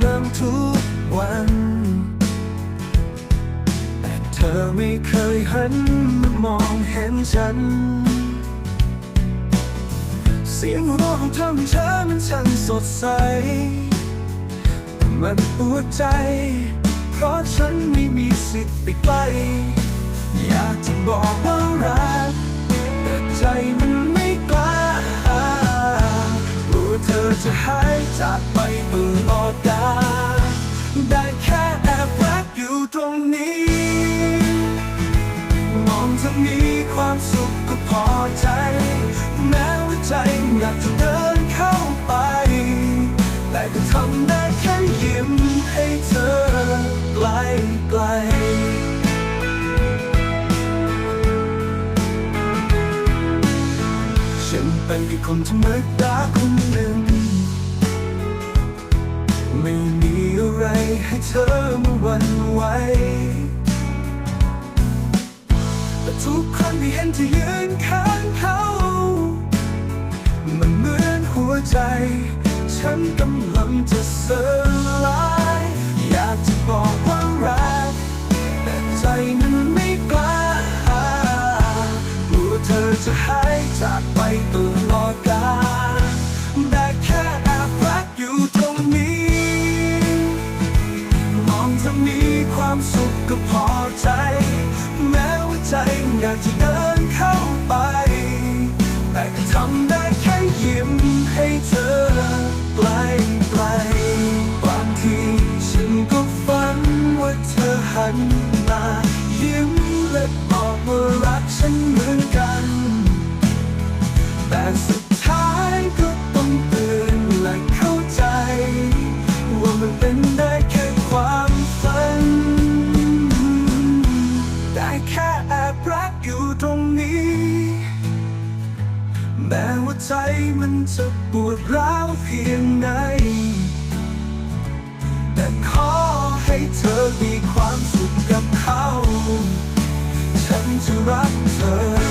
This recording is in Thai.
เดิมทุกวัน แต่เธอไม่เคยหันมามองเห็นฉัน เสียงหัวเราของเธอมันเธอมันช่างสดใส มันปวดใจ เพราะฉันไม่มีสิทธิ์ไปใกลอยากจะบอกว่ารักแต่ใจมันไม่กล้ากลัวเธอจะหายจากไปตลอ มองเธอมีความสุขก็พอใจ แม้ว่าใจอยากจะเดินเข้าไป แต่ก็ทำได้แค่ยิ้มให้เธอไกลไกลฉันเป็นแค่คนธรรมดาคนหนึ่ง ไม่มีอะไรให้เธอมาวันไหว ทุกครั้งที่เห็นเธอยืนข้างเขามันเหมือนหัวใจ ฉันกำลังจะสลายอยากจะบอกว่ารักแต่ใจมันไม่กล้ากลัวเธอจะหายจากไปตลอดกาลได้แค่แอบรักอยู่ตรงนี้ มองเธอมีความสุขก็พอใจ ทำได้แค่ยิ้มให้เธอไกลไกลบางทีฉันก็ฝันว่าเธอหันมายิ้มและบอกว่ารักฉันเหมือนกันแต่สุด แม้ว่าใจมันจะปวดร้าวเพียงไหน แต่ขอให้เธอมีความสุขกับเขา ฉันจะรักเธอ